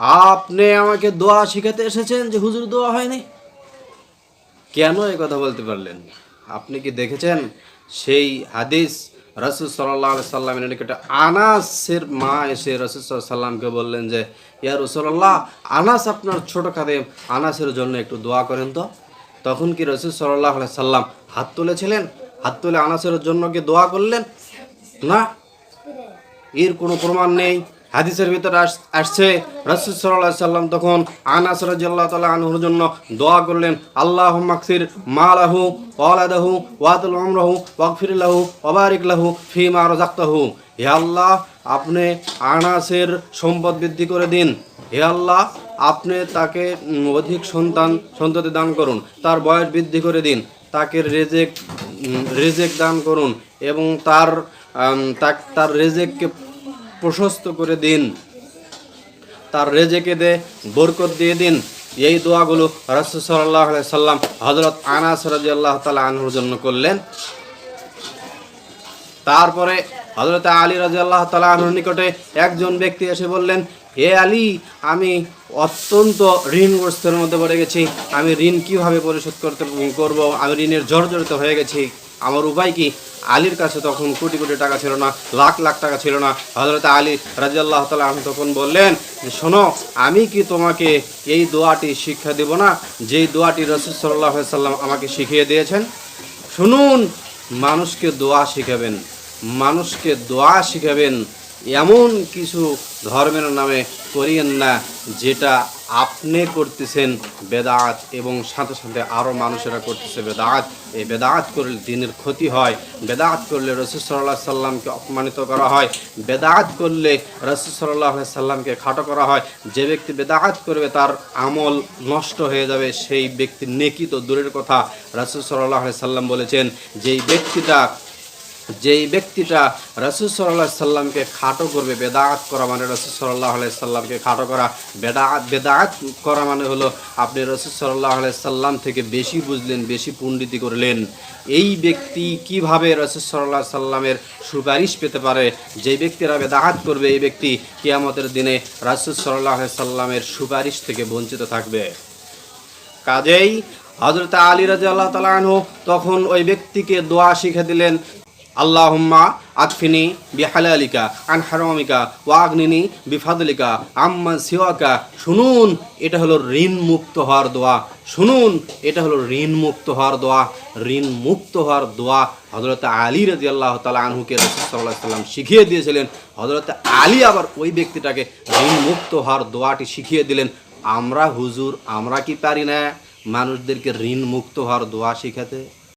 আপনি আমাকে দোয়া শিখাতে এসেছেন যে হুজুর দোয়া হয়নি? কেন এই কথা বলতে পারলেন? আপনি কি দেখেছেন? সেই হাদিস রসুল সাল্লাহ সাল্লামের নিকটে আনাসের মা এসে রসুল সাল্লামকে বললেন যে, ইয়া রসুল্লাহ আনাস আপনার ছোট খাদেম আনাসের জন্য একটু দোয়া করেন তো। তখন কি রসুল সাল্লাহ সাল্লাম হাত তুলেছিলেন? হাত তুলে আনাসের জন্য কি দোয়া করলেন? না? এর কোনো প্রমাণ নেই? হাদিসের ভিতরে আস- আসছে, রসুল সাল্লাহ সাল্লাম তখন আনাস রাজিয়াল্লাহ তালা আনহুর জন্য দোয়া করলেন আল্লাহ মাকসির মালাহু, ওয়ালাদাহু, ওয়াতুল আমরাহু ওয়াকফিরলাহু ওবারিক লাহু ফি মা রাজাক্তাহু হে আল্লাহ, আপনি আনাসের সম্পদ বৃদ্ধি করে দিন। হে আল্লাহ, আপনি তাকে অধিক সন্তান, সন্ততি দান করুন, তার বয়স বৃদ্ধি করে দিন, তাকে রেজেক রেজেক দান করুন এবং তার তার রেজেককে প্রশস্ত করে দিন। তার রেজেকে দে, বরকত দিয়ে দিন। এই দোয়াগুলো রাসূল আলাইহি সাল্লাম হযরত আনাস রাদিয়াল্লাহু তাআলা আনহুর জন্য করলেন। তারপরে হযরত আলী রাজি আল্লাহ তালা আনহুর নিকটে একজন ব্যক্তি এসে বললেন, হে আলী, আমি অত্যন্ত ঋণগ্রস্তের মধ্যে পড়ে গেছি। আমি ঋণ কীভাবে পরিশোধ করতে, করব? আমি ঋণের জর্জরিত হয়ে গেছি। আমার উপায় কি? আলীর কাছে তখন কোটি কোটি টাকা ছিল না, লাখ লাখ টাকা ছিল না। হজরত আলী রাজিয়াল্লাহ তালা আমি তখন বললেন যে শোনো, আমি কি তোমাকে এই দোয়াটি শিক্ষা দেব না, যেই দোয়াটি রসুল সাল্লাহ সাল্লাম আমাকে শিখিয়ে দিয়েছেন? শুনুন, মানুষকে দোয়া শিখাবেন, মানুষকে দোয়া শিখাবেন। এমন কিছু ধর্মের নামে করিয়েন না, যেটা আপনি করতেছেন বেদাত এবং সাথে সাথে আরও মানুষেরা করতেছে বেদাত। এই বেদাত করলে দিনের ক্ষতি হয়। বেদাত করলে রসুল সাল্লাহ সাল্লামকে অপমানিত করা হয়। বেদাত করলে রসুল সাল্লাহ সাল্লামকে খাটো করা হয়। যে ব্যক্তি বেদাত করবে, তার আমল নষ্ট হয়ে যাবে। সেই ব্যক্তি নেকি তো দূরের কথা। রসুল সাল্লাহ সাল্লাম বলেছেন, যেই ব্যক্তিটা যেই ব্যক্তিটা রসুল সাল্লাহ সাল্লামকে খাটো করবে বেদাত করা মানে রসুল সাল্লাহ সাল্লামকে খাটো করা বেদাত বেদাত করা মানে হলো আপনি রসুল সাল্লাহ সাল্লাম থেকে বেশি বুঝলেন, বেশি পণ্ডিতি করলেন। এই ব্যক্তি কীভাবে রসুল সাল্লাহ সাল্লামের সুপারিশ পেতে পারে? যে ব্যক্তিরা বেদাত করবে, এই ব্যক্তি কিয়ামতের দিনে রসুল সাল্লাহ সাল্লামের সুপারিশ থেকে বঞ্চিত থাকবে। কাজেই হজরত আলী রাজি আল্লাহ তালু তখন ওই ব্যক্তিকে দোয়া শিখে দিলেন আল্লাহুম্মা আকফিনি বিহালালিকা, আন হারামিকা ওয়াগনিনি বিফাদলিকা, আম্মা সিওয়াকা। শুনুন, এটা হলো ঋণ মুক্ত হওয়ার দোয়া। শুনুন, এটা হলো ঋণ মুক্ত হওয়ার দোয়া। ঋণ মুক্ত হওয়ার দোয়া হজরত আলী রাজি আল্লাহ তালা আনহুকে রসুল সাল্লাহ সাল্লাম শিখিয়ে দিয়েছিলেন। হজরত আলী আবার ওই ব্যক্তিটাকে ঋণ মুক্ত হওয়ার দোয়াটি শিখিয়ে দিলেন। আমরা হুজুর, আমরা কি পারি না মানুষদেরকে ঋণ মুক্ত হওয়ার দোয়া শিখাতে?